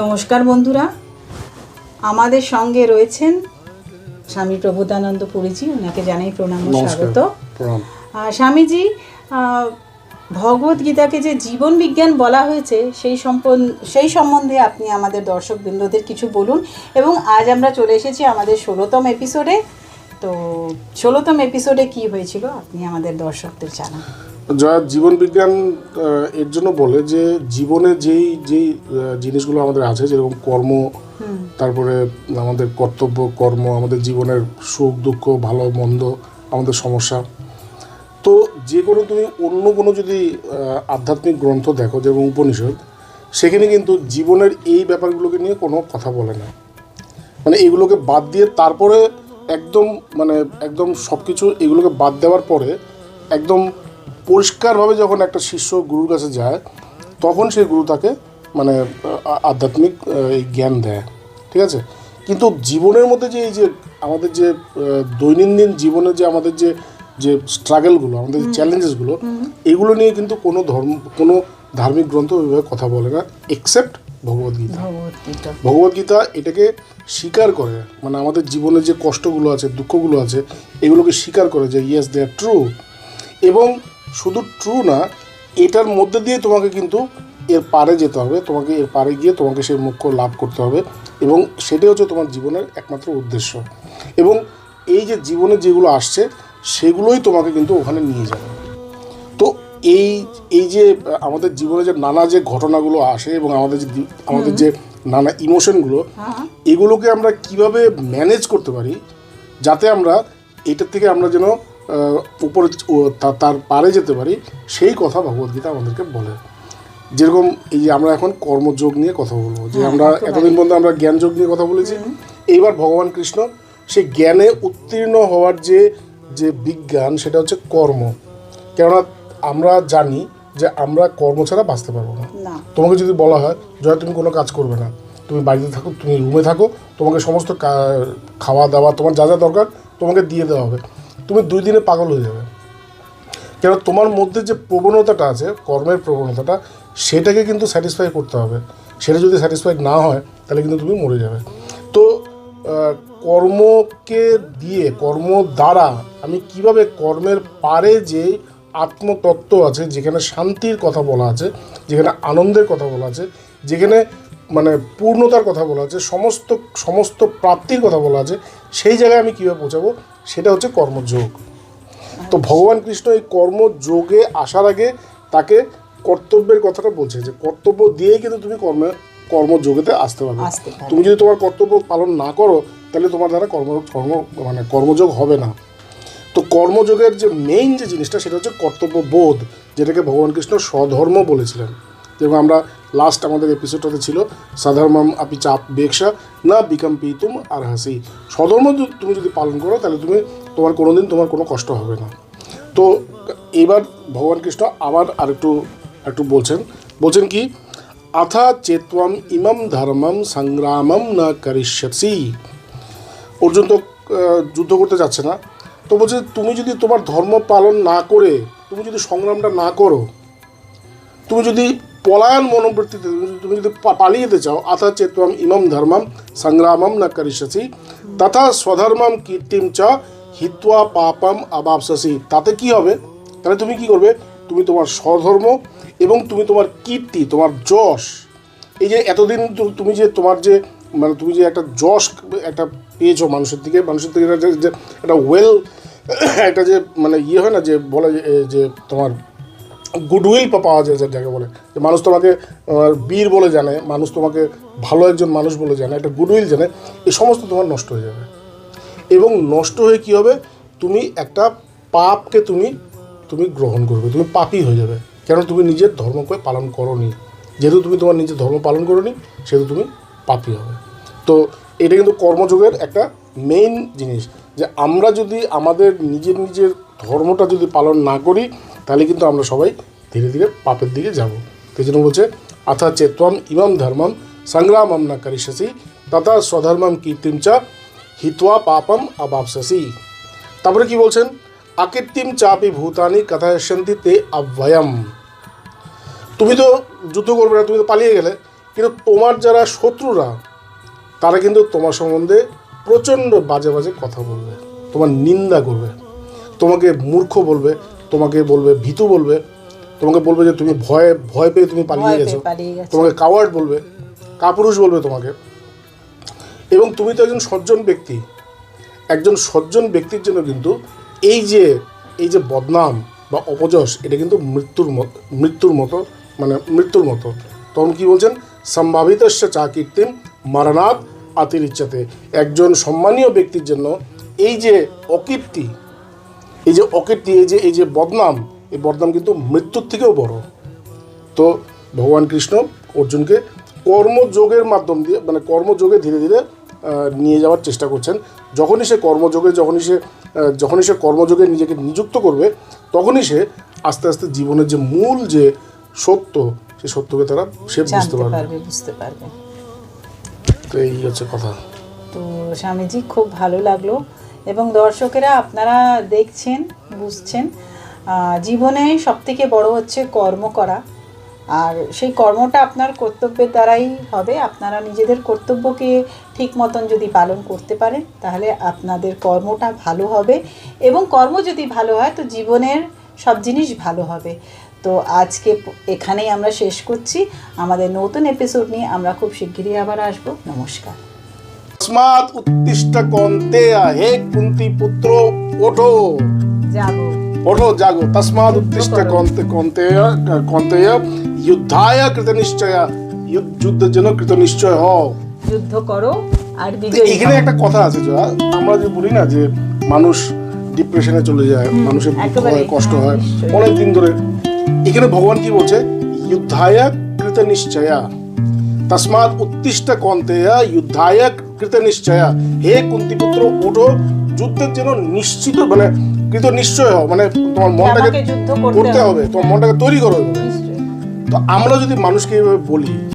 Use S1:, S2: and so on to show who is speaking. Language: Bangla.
S1: নমস্কার বন্ধুরা। আমাদের সঙ্গে রয়েছেন স্বামী প্রবোধানন্দ পুরীজি ওনাকে জানাই প্রণাম স্বাগত। স্বামীজি ভগবত গীতাকে যে জীবন বিজ্ঞান বলা হয়েছে সেই সম্পন সেই সম্বন্ধে আপনি আমাদের দর্শক বৃন্দদের কিছু বলুন। এবং আজ আমরা চলে এসেছি আমাদের ষোলোতম এপিসোডে তো ষোলোতম এপিসোডে কি হয়েছিল আপনি আমাদের দর্শকদের জানান।
S2: জয়া জীবন বিজ্ঞান এর জন্য বলে যে জীবনে যেই যেই জিনিসগুলো আমাদের আছে যেরকম কর্ম তারপরে আমাদের কর্তব্য কর্ম আমাদের জীবনের সুখ দুঃখ ভালো মন্দ আমাদের সমস্যা। তো যে কোনো তুমি অন্য কোনো যদি আধ্যাত্মিক গ্রন্থ দেখো যেমন উপনিষদ সেখানে কিন্তু জীবনের এই ব্যাপারগুলোকে নিয়ে কোনো কথা বলে না। মানে এগুলোকে বাদ দিয়ে তারপরে একদম মানে একদম সব কিছু এগুলোকে বাদ দেওয়ার পরে একদম পরিষ্কারভাবে যখন একটা শিষ্য গুরুর কাছে যায় তখন সেই গুরু তাকে মানে আধ্যাত্মিক এই জ্ঞান দেয়। ঠিক আছে? কিন্তু জীবনের মধ্যে যে এই যে আমাদের যে দৈনন্দিন জীবনে যে আমাদের যে যে স্ট্রাগলগুলো আমাদের যে চ্যালেঞ্জেসগুলো এগুলো নিয়ে কিন্তু কোনো ধর্ম কোনো ধার্মিক গ্রন্থ ওইভাবে কথা বলে না এক্সেপ্ট ভগবদ্গীতা
S1: ভগবদ্গীতা
S2: ভগবদ্গীতা এটাকে স্বীকার করে মানে আমাদের জীবনে যে কষ্টগুলো আছে দুঃখগুলো আছে এগুলোকে স্বীকার করে যে ইয়েস দে আর ট্রু এবং শুধু ট্রু না এটার মধ্যে দিয়ে তোমাকে কিন্তু এর পারে যেতে হবে তোমাকে এর পারে গিয়ে তোমাকে সেই মুখ্য লাভ করতে হবে এবং সেটাই হচ্ছে তোমার জীবনের একমাত্র উদ্দেশ্য। এবং এই যে জীবনে যেগুলো আসছে সেগুলোই তোমাকে কিন্তু ওখানে নিয়ে যাবে। তো এই এই যে আমাদের জীবনে যে নানা যে ঘটনাগুলো আসে এবং আমাদের যে আমাদের যে নানা ইমোশনগুলো
S1: হ্যাঁ।
S2: এগুলোকে আমরা কীভাবে ম্যানেজ করতে পারি যাতে আমরা এটার থেকে আমরা যেন উপরে তার পারে যেতে পারি সেই কথা ভগবদ্গীতা আমাদেরকে বলে। যেরকম এই যে আমরা এখন কর্মযোগ নিয়ে কথা বলব যে আমরা এতদিন পর্যন্ত আমরা জ্ঞানযোগ নিয়ে কথা বলেছি এইবার ভগবান কৃষ্ণ সেই জ্ঞানে উত্তীর্ণ হওয়ার যে যে বিজ্ঞান সেটা হচ্ছে কর্ম। কেননা আমরা জানি যে আমরা কর্ম ছাড়া বাঁচতে পারব না। তোমাকে যদি বলা হয় জয় তুমি কোনো কাজ করবে না। তুমি বাড়িতে থাকো তুমি রুমে থাকো তোমাকে সমস্ত খাওয়া দাওয়া তোমার যা যা দরকার তোমাকে দিয়ে দেওয়া হবে। তুমি দুই দিনে পাগল হয়ে যাবে। কেন তোমার মধ্যে যে প্রবণতাটা আছে, কর্মের প্রবণতাটা, সেটাকে কিন্তু স্যাটিসফাই করতে হবে। সেটা যদি স্যাটিসফাই না হয়, তাহলে কিন্তু তুমি মরে যাবে। তো কর্মকে দিয়ে, কর্ম দ্বারা আমি কীভাবে কর্মের পারে যে আত্মতত্ত্ব আছে, যেখানে শান্তির কথা বলা আছে, যেখানে আনন্দের কথা বলা আছে, যেখানে মানে পূর্ণতার কথা বলা আছে, সমস্ত সমস্ত প্রাপ্তির কথা বলা আছে, সেই জায়গায় আমি কীভাবে পৌঁছাবো? সেটা হচ্ছে কর্মযোগ। তো ভগবান কৃষ্ণ এই কর্মযোগে আসার আগে তাকে কর্তব্যের কথাটা বলছে যে কর্তব্য দিয়েই কিন্তু তুমি কর্মে কর্মযোগেতে আসতে পারবে।
S1: আসতে পারবে।
S2: তুমি যদি তোমার কর্তব্য পালন না করো তাহলে তোমার দ্বারা কর্ম কর্ম মানে কর্মযোগ হবে না। তো কর্মযোগের যে মেইন যে জিনিসটা সেটা হচ্ছে কর্তব্য বোধ যেটাকে ভগবান কৃষ্ণ স্বধর্ম বলেছিলেন। যেরকম আমরা লাস্ট আমাদের এপিসোডটাতে ছিল সাধর্মম আপি চাপ বেক্ষা না বিকাম পিতুম আর হাসি। সধর্ম তুমি যদি পালন করো, তাহলে তুমি তোমার কোনোদিন তোমার কোনো কষ্ট হবে না। তো এবার ভগবান কৃষ্ণ আবার আরেকটু একটু বলছেন। বলছেন কি, আথা চেত্বম ইমম ধর্মম সংগ্রামম না করিষ্যসি। অর্জুন তো যুদ্ধ করতে যাচ্ছে না। তো বলছে, তুমি যদি তোমার ধর্ম পালন না করে, তুমি যদি সংগ্রামটা না করো, তুমি যদি পলায়ন মনোবৃত্তিতে তুমি যদি- পালিয়ে যেতে চাও, আথা চেত্বম ইমম ধর্মম সংগ্রামম না করিষ্যসি তথা স্বধর্মম কীর্তিম চ হিত্বা পাপম অবাপসি তাতে কি হবে? তাহলে তুমি কি করবে? তুমি তোমার স্বধর্ম এবং তুমি তোমার কীর্তি, তোমার যশ। এই যে এতদিন তুমি যে তোমার যে মানে তুমি যে একটা যশ একটা পেয়েছ মানুষের দিকে মানুষের দিকে একটা ওয়েল একটা যে মানে ইয়ে হয় না যে, বলে যে তোমার গুডউইল পাওয়া যায় যাকে বলে। যে মানুষ তোমাকে বীর বলে জানে, মানুষ তোমাকে ভালো একজন মানুষ বলে জানে, একটা গুডউইল জানে এই সমস্ত তোমার নষ্ট হয়ে যাবে। এবং নষ্ট হয়ে কি হবে? তুমি একটা পাপকে তুমি তুমি গ্রহণ করবে, তুমি পাপই হয়ে যাবে। কেন? তুমি নিজের ধর্মকে পালন করনি। যেহেতু তুমি তোমার নিজের ধর্ম পালন করনি, সেহেতু তুমি পাপই হবে। তো এটা কিন্তু কর্মযোগের একটা মেইন জিনিস। যে আমরা যদি আমাদের নিজের নিজের ধর্মটা যদি পালন না করি তাহলে কিন্তু আমরা সবাই ধীরে ধীরে পাপের দিকে যাব। সেই জন্য বলছে, আথা চেত্বম ইমম ধর্মম সংগ্রামম না করিষ্যসি, তথা স্বধর্মম কীর্তিম চ হিত্বা পাপম অবাপসি তারপরে কি বলছেন? আকৃত্রিম চাপি ভূতানি কথায়সন্তি তে অব্যয়ম তুমি তো যুদ্ধ করবে না, তুমি তো পালিয়ে গেলে, কিন্তু তোমার যারা শত্রুরা, তারা কিন্তু তোমার সম্বন্ধে প্রচণ্ড বাজে বাজে কথা বলবে, তোমার নিন্দা করবে, তোমাকে মূর্খ বলবে তোমাকে বলবে ভীতু বলবে তোমাকে বলবে যে তুমি ভয়ে ভয় পেয়ে তুমি পালিয়ে গেছো। তোমাকে কাওয়ার্ড বলবে কাপুরুষ বলবে তোমাকে। এবং তুমি তো একজন সজ্জন ব্যক্তি। একজন সজ্জন ব্যক্তির জন্য কিন্তু এই যে এই যে বদনাম বা অপযশ এটা কিন্তু মৃত্যুর মতো মৃত্যুর মতো মানে মৃত্যুর মতো। তখন কি বলছেন? সম্ভাবিত চা কীর্তিম মারানাথ আতির ইচ্ছাতে একজন সম্মানীয় ব্যক্তির জন্য এই যে অকীর্তি এই যে অকীর্তি এই যে এই যে বদনাম এই বদনাম কিন্তু মৃত্যুর থেকেও বড়। তো ভগবান কৃষ্ণ অর্জুনকে কর্মযোগের মাধ্যম দিয়ে মানে কর্মযোগে ধীরে ধীরে নিয়ে যাওয়ার চেষ্টা করছেন। যখনই সে কর্মযোগে যখনই সে যখনই সে কর্মযোগে নিজেকে নিযুক্ত করবে তখনই সে আস্তে আস্তে জীবনের যে মূল যে সত্য সেই সত্যকে তারা সে বুঝতে পারবে।
S1: পারবে বুঝতে পারবে।
S2: তো এই হচ্ছে কথা।
S1: তো স্বামীজি খুব ভালো লাগল। এবং দর্শকেরা আপনারা দেখছেন, বুঝছেন জীবনে সব থেকে বড় হচ্ছে কর্ম করা। আর সেই কর্মটা আপনার কর্তব্যের দ্বারাই হবে। আপনারা নিজেদের কর্তব্যকে ঠিক মতন যদি পালন করতে পারেন, তাহলে আপনাদের কর্মটা ভালো হবে। এবং কর্ম যদি ভালো হয়, তো জীবনের সব জিনিস ভালো হবে। তো আজকে এখানেই আমরা শেষ করছি। আমাদের নতুন এপিসোড নিয়ে আমরা খুব শিগগিরই আবার আসব। নমস্কার।
S2: তস্মাৎ উত্তিষ্ট কন্তেয়া হে কুন্তি পুত্র ওঠো
S1: যাব
S2: ওঠো জাগো তস্মাৎ উত্তিষ্ট
S1: করো।
S2: কন্তে কন্তেয়া কন্তেয়া যুদ্ধায় কৃত নিশ্চয়া যুদ্ধ- যুদ্ধের জন্য কৃত নিশ্চয় হও
S1: যুদ্ধ করো আর বিজয়ী
S2: এখানে একটা কথা আছে জয়া আমরা যে বলি না যে মানুষ ডিপ্রেশনে চলে যায় মানুষের দুঃখ হয় কষ্ট
S1: হ্যাঁ,
S2: হয়। অনেক দিন ধরে এখানে ভগবান কি বলছে? যুদ্ধায় কৃত নিশ্চয়া তসমাৎ উত্তিষ্ট কন্তেয়া যুদ্ধায় কৃত নিশ্চয়া হে কুন্তিপুত্র উঠো। যুদ্ধের জন্য নিশ্চিত মানে কৃত নিশ্চয় হও। মানে তোমার মনটাকে
S1: করতে
S2: হবে। তোমার মনটাকে তৈরি করো। তো আমরা যদি মানুষকে এইভাবে বলি